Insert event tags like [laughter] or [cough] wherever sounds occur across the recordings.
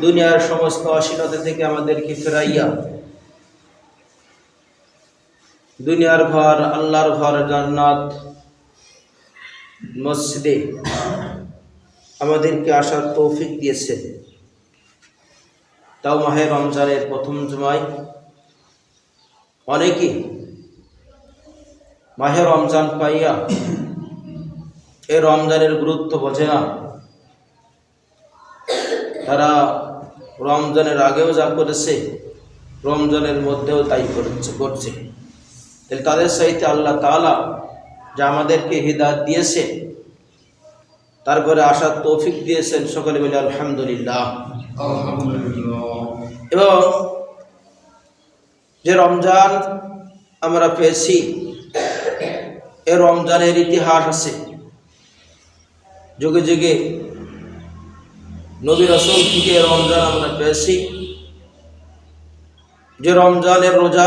দুনিয়ার সমস্ত অশীলতা থেকে আমাদেরকে ফেরাইয়া দুনিয়ার ঘর, আল্লাহর ঘর, জান্নাত, মসজিদে আমাদেরকে আসার তৌফিক দিয়েছে। তাও মাহে রমজানের প্রথম জমায়। অনেকেই মাহে রমজান পাইয়া এ রমজানের গুরুত্ব বোঝে না। তারা রমজানের আগেও যা করেছে রমজানের মধ্যেও তাই করেছে করছে। তাহলে তাদের সাহিত্যে আল্লাহ তাআলা যা আমাদেরকে হৃদায়ত দিয়েছে তারপরে আসার তৌফিক দিয়েছেন সকলে বলে আলহামদুলিল্লাহ। এবং যে রমজান আমরা পেয়েছি এ রমজানের ইতিহাস আছে। যুগে যুগে নবী রসুল থেকে রমজান আমরা পেয়েছি। যে রমজানের রোজা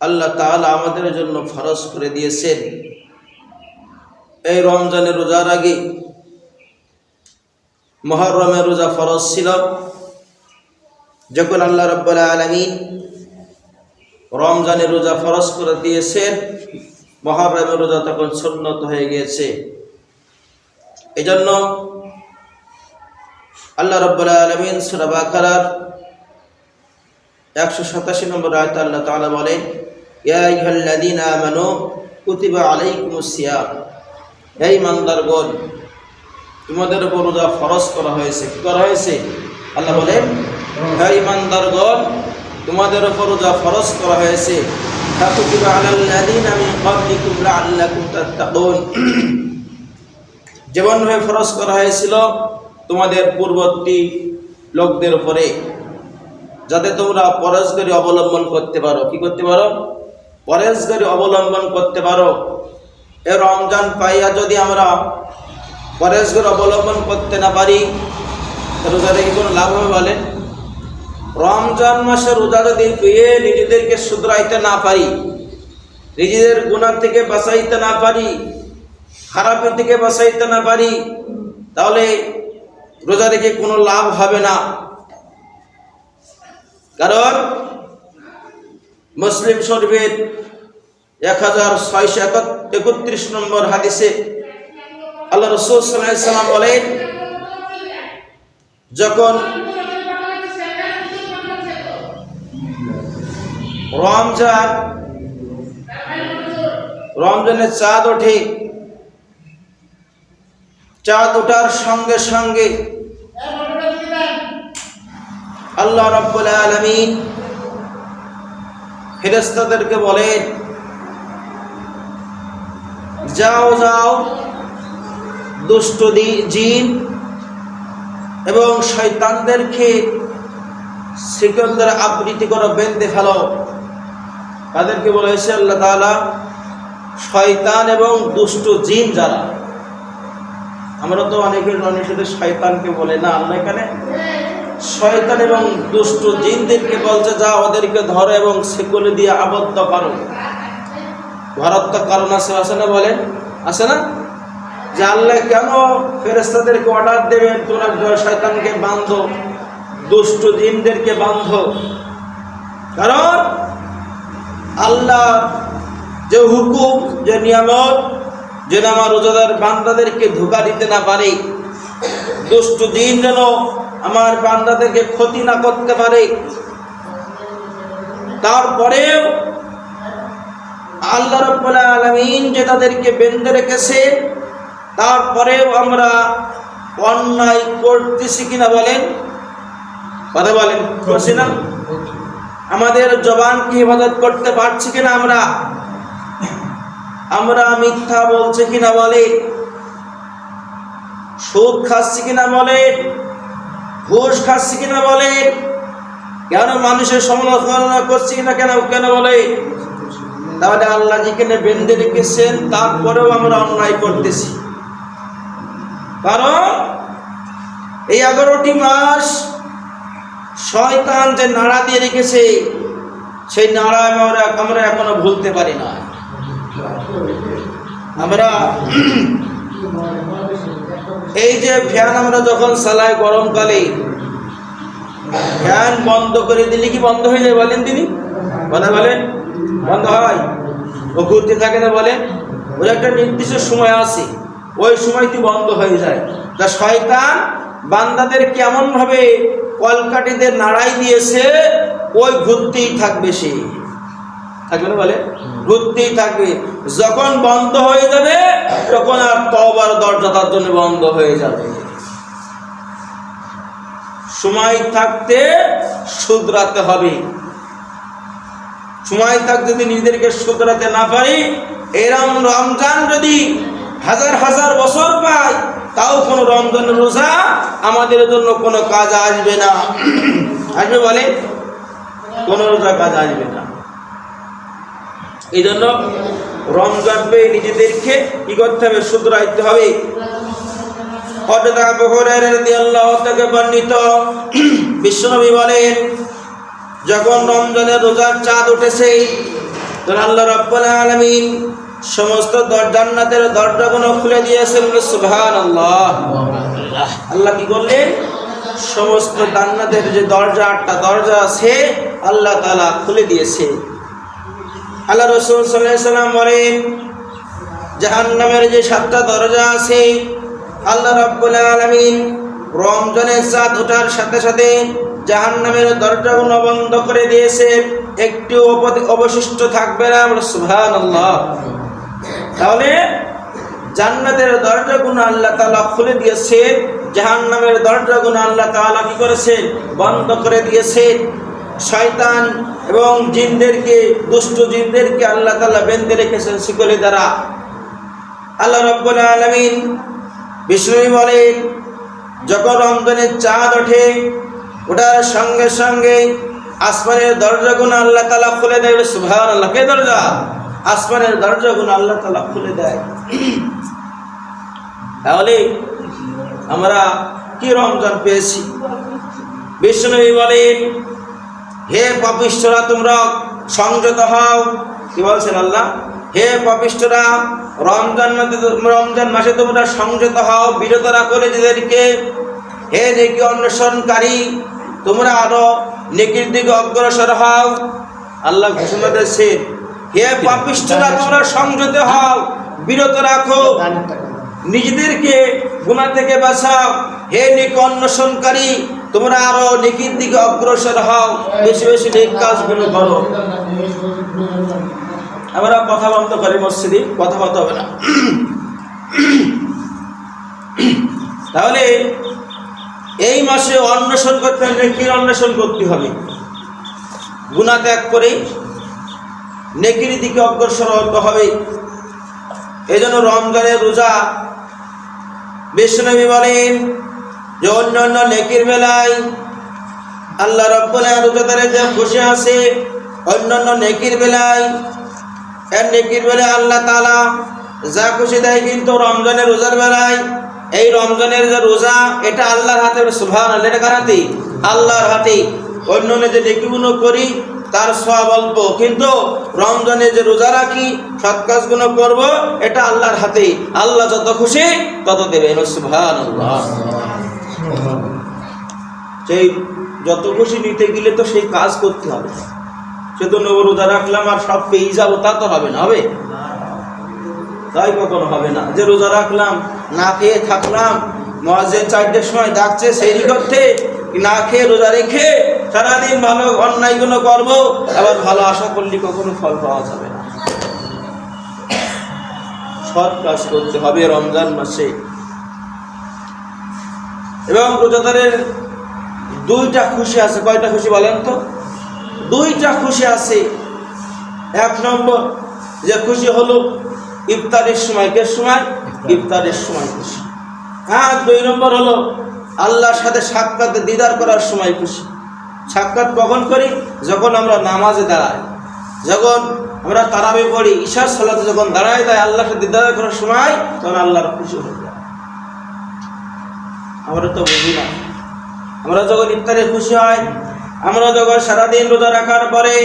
আল্লাহ তাআলা আমাদের জন্য ফরজ করে দিয়েছেন। এই রমজানের রোজার আগে মহরমের রোজা ফরজ ছিল। যখন আল্লাহ রব্বুল আলমিন রমজানের রোজা ফরজ করে দিয়েছেন, মহরমের রোজা তখন সুন্নত হয়ে গিয়েছে। এই জন্য আল্লাহ রব্বুল আলমিন সুরাবাখারার একশো সাতাশি নম্বর আয়তা আল্লাহ তাআলা বলেন, ইয়া আইয়ুহাল্লাযীনা আমানু কুতিবা আলাইকুমুস সিয়াম। হে ইমানদারগণ তোমাদের উপর রোজা ফরজ করা হয়েছে। কি করা হয়েছে? আল্লাহ বলেন হে ইমানদারগণ তোমাদের উপর রোজা ফরজ করা হয়েছে। আলাল্লাযীনা মিন লাআল্লাকুম তাত্তাকুন। [clears throat] যেমনভাবে ফরজ করা হয়েছিল তোমাদের পূর্ববর্তী লোকদের উপরে, যাতে তোমরা পরেশগারি অবলম্বন করতে পারো। কি করতে পারো? পরেশগারি অবলম্বন করতে পারো। এ রমজান পাইয়া যদি আমরা পরেশগারি অবলম্বন করতে না পারি রোজা কোনো লাভ হবে বলেন? রমজান মাসে রোজা যদি পেয়ে নিজেদেরকে শুধরাইতে না পারি, নিজেদের গুণার থেকে বাঁচাইতে না পারি, খারাপের থেকে বাঁচাইতে না পারি, তাহলে রোজা রেখে কোনো লাভ হবে না। কারণ মুসলিম শরীফের এক হাজার ছয়শো একত্রিশ নম্বর হাদিসে আল্লাহ রসুল বলেন, যখন রমজান, রমজানের চাঁদ ওঠে চাঁদ ওঠার সঙ্গে সঙ্গে আল্লাহ রব্বুল আলমিন ফেরেস্তাদেরকে বলেন, যাও যাও, দুষ্ট জিন এবং শয়তানদেরকে শিকল দ্বারা আবৃত্তি করো বেঁধে ফেলো। তাদেরকে বলা হয়েছে আল্লাহ তালা শয়তান এবং দুষ্ট জিন যারা আমরা তো অনেকের অনেক সাথে শয়তানকে বলে, না আল্লাহ এখানে শয়তান এবং দুষ্ট জিনদেরকে বলছে যা ওদেরকে ধরো এবং সেকলে দিয়ে আবদ্ধ করো। ধরার তো কারণ আছে আছে না বলেন? আছে না? যে আল্লাহ কেন ফেরেস্তাদেরকে অর্ডার দেবেন? তোমরা শয়তানকে বাঁধো, দুষ্ট জিনদেরকে বাঁধো। কারণ আল্লাহ যে হুকুম, যে নিয়ামত যেন আমার রোজাদার বান্দাদেরকে ধোকা দিতে না পারে দুষ্ট দিন যেন আমার বান্দাদেরকে ক্ষতি না করতে পারে তারপরেও আল্লাহ রব্বুল আলমিন যে তাদেরকে বেঁধে রেখেছে তারপরেও আমরা অন্যায় করতেছি কিনা বলেন? কথা বলেন করছি না? আমাদের জবানকে হেফাজত করতে পারছি কিনা আমরা? আমরা মিথ্যা বলছি কিনা বলে? সুদ খাচ্ছি কিনা বলে? ঘুষ খাচ্ছি কিনা বলে? কেন মানুষের সমালোচনা করছি কিনা কেন কেন বলে? তাহলে আল্লাহ যেখানে বেঁধে রেখেছেন, তারপরেও আমরা অন্যায় করতেছি। কারণ এই এগারোটি মাস শয়তান যে নাড়া দিয়ে রেখেছে, সেই নাড়া আমরা আমরা এখনও ভুলতে পারি না। আমরা এই যে ফ্যান আমরা যখন চালাই গরমকালে, ফ্যান বন্ধ করে দিলে কি বন্ধ হয়ে যায় বলেন তিনি? কথা বলেন? বন্ধ হয়? ও ঘুরতে থাকে না বলেন? ওর একটা নির্দিষ্ট সময় আছে। ওই সময়টি বন্ধ হয়ে যায়। তা শয়তান বান্দাদের কেমন ভাবে কলকাটিতে নাড়াই দিয়েছে, ওই ঘুরতেই থাকবে সে। থাকবে না বলে? ঘুরতেই থাকবে। যখন বন্ধ হয়ে যাবে, তখন আর তবার দরজা তার জন্য বন্ধ হয়ে যাবে। সময় থাকতে শুধরাতে হবে। সময় থাকতে যদি নিজেদেরকে শুধরাতে না পারি, এরম রমজান যদি হাজার হাজার বছর পাই তাও কোনো রমজান রোজা আমাদের জন্য কোনো কাজ আসবে না। আসবে বলে? কোনো রোজা কাজ আসবে না। এই জন্য রমজান পেয়ে নিজেদেরকে, কি করতে হবে শুধরাইতে হবে। হযরত আবু হুরায়রা থেকে বর্ণিত, বিশ্বনবী বলেন, যখন রমজানের রোজার চাঁদ উঠেছে, তখন আল্লাহ রাব্বুল আলামিন সমস্ত জান্নাতের দরজাগুলো খুলে দিয়েছেন, সুবহানাল্লাহ। আল্লাহ কি করলেন? সমস্ত জান্নাতের যে দরজা, আটটা দরজা আছে, আল্লাহ তাআলা খুলে দিয়েছে। আল্লাহ রসুল সাল্লাম বলেন, জাহান্নামের যে সাতটা দরজা আছে, আল্লাহ রাব্বুল আলামিন রমজানের চাঁদ ওঠার সাথে সাথে জাহান্নামের দরজাগুলো বন্ধ করে দিয়েছে। একটু অবশিষ্ট থাকবে না। আমরা সুবহানাল্লাহ। তাহলে জান্নাতের দরজাগুলো আল্লাহ তাআলা খুলে দিয়েছে। জাহান্নামের দরজাগুলো আল্লাহ তাআলা কি করেছে? বন্ধ করে দিয়েছে। শয়তান এবং জিনদেরকে, দুষ্ট জিনদেরকে আল্লাহ তাআলা বেঁধে রেখেছেন শিকলে দ্বারা। আল্লাহ রব্বুল আলামিন বিষ্ণু বলেন, যখন রমজানের চাঁদ ওঠে, ওটার সঙ্গে সঙ্গে আসমানের দরজাগুলো আল্লাহ তালা খুলে দেয় সুভার আল্লাহ কে দরজা? আসমানের দরজাগুলো আল্লাহ তালা খুলে দেয়। তাহলে আমরা কি রমজান পেয়েছি? বিষ্ণুনবী বলেন হে পাপিষ্ঠরা, তোমরা সংযত হও। কি বলছেন আল্লাহ? হে পাপিষ্ঠরা, রমজান মাসে রমজান মাসে তোমরা সংযত হও বিরত রাখো নিজেদেরকে। হে নেকি অন্বেষণকারী, তোমরা আরও নেকির দিকে অগ্রসর হও। আল্লাহ ঘোষণা দিয়েছেন হে পাপিষ্ঠরা, তোমরা সংযত হও, বিরত রাখো। নিজেদেরকে গুণা থেকে বাঁচাও। হে নেক অন্বেষণকারী তোমরা আরও নেকির দিকে অগ্রসর হও, বেশি বেশি নেক কাজগুলো করো। আমরা কথা বন্ধ করি মসজিদে, কথা বলতে হবে না। তাহলে এই মাসে অন্বেষণ করতে হলে নেকির অন্বেষণ করতে হবে? গুণা ত্যাগ করে নেকির দিকে অগ্রসর হতে হবে। এই জন্য রমজানের রোজা বিষ্ণবী বলেন যে অন্য অন্য নেকির বেলায় আল্লাহ রব্বুল রোজাদারের যে খুশি আছে, অন্য অন্য নেকির বেলায়, এর নেকির বেলায় আল্লাহ তালা যা খুশি দেয় কিন্তু রমজানের রোজার বেলায়, এই রমজানের যে রোজা, এটা আল্লাহর হাতে সুভান এটা কার হাতে? আল্লাহর হাতে। অন্য অন্য যে নেকিগুলো করি, তার সব অল্প। কিন্তু রমজানে যে রোজা রাখি, সৎ কাজগুলো করব, এটা আল্লাহর হাতে। আল্লাহ যত খুশি তত দেবে। সুভান সেই যত খুশি নিতে গেলে তো সেই কাজ করতে হবে। সে তো নব, রোজা রাখলাম আর সব পেয়ে যাব, তা তো হবে না, হবে? তাই কখনো হবে না। যে রোজা রাখলাম, না খেয়ে থাকলাম মহাজের চারটের সময় ডাকছে, সেই করতে না খেয়ে রোজা রেখে সারাদিন ভালো অন্যায় অন্যায়গুলো করব? আবার ভালো আশা করলে কখনো ফল পাওয়া যাবে না। সৎ কাজ করতে হবে রমজান মাসে। এবং রোজাদারের দুইটা খুশি আছে কয়টা খুশি বলেন তো? দুইটা খুশি আছে। এক নম্বর যে খুশি হলো ইফতারের সময়। কে সময়? ইফতারের সময় খুশি। হ্যাঁ দুই নম্বর হলো আল্লাহর সাথে সাক্ষাৎ দিদার করার সময় খুশি। সাক্ষাৎ কখন করি? যখন আমরা নামাজে দাঁড়াই। যখন আমরা তারাবে পড়ি ঈশার সালাতে যখন দাঁড়াই দেয় আল্লাহর সাথে দিদার করার সময় তখন আল্লাহর খুশি হয়ে যায়। আমরা তো বুঝি না। আমরা যখন ইফতারে খুশি হয়, আমরা যখন সারাদিন রোজা রাখার পরে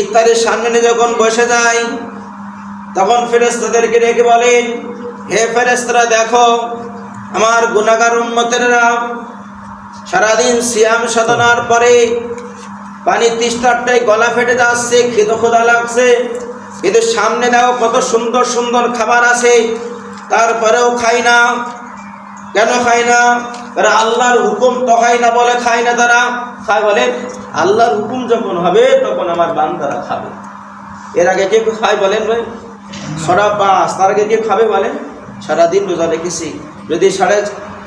ইফতারের সামনে যখন বসে যাই, তখন ফেরেস্তাদেরকে রেখে বলেন, হে ফেরেস্তারা দেখো, আমার গুণাগার উন্মতেরা সারাদিন সিয়াম সাধনার পরে পানি তৃষ্ণাটাই গলা ফেটে যাচ্ছে খিদ খোদা লাগছে, এদের সামনে দেখো কত সুন্দর সুন্দর খাবার আছে, তারপরেও খাই না। কেন খাই না? তারা আল্লাহর হুকুম তো হয় না বলে খায় না তারা। খায় বলে, আল্লাহর হুকুম যখন হবে, তখন আমার বান তারা খাবে। এর আগে কে খায় বলেন ভাই? সরা পাঁচ, তার আগে কে খাবে বলেন? সারাদিন রোজা রেখেছি। যদি সাড়ে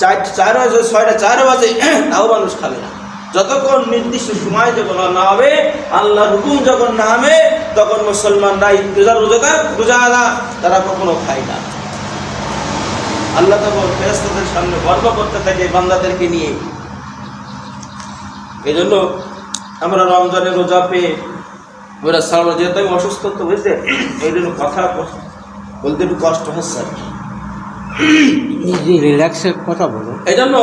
চার চার বাজে, ছয়টা, চার বাজে, তাও মানুষ খাবে না। যতক্ষণ নির্দিষ্ট সময় যখন না হবে, আল্লাহর হুকুম যখন না হবে, তখন মুসলমানরা রোজা রোজাদার রোজাদা তারা কখনো খায় না। আল্লাহ তখন ফেরেস্তাদের সামনে গর্ব করতে থাকে বান্দাদেরকে নিয়ে এই জন্য আমরা রমজানের রোজা পেয়ে ওরা সারা যেহেতু আমি অসুস্থ তো হয়েছে এই জন্য কথা বলতে একটু কষ্ট হচ্ছে আর কি। রিল্যাক্সের কথা বলো এই জন্য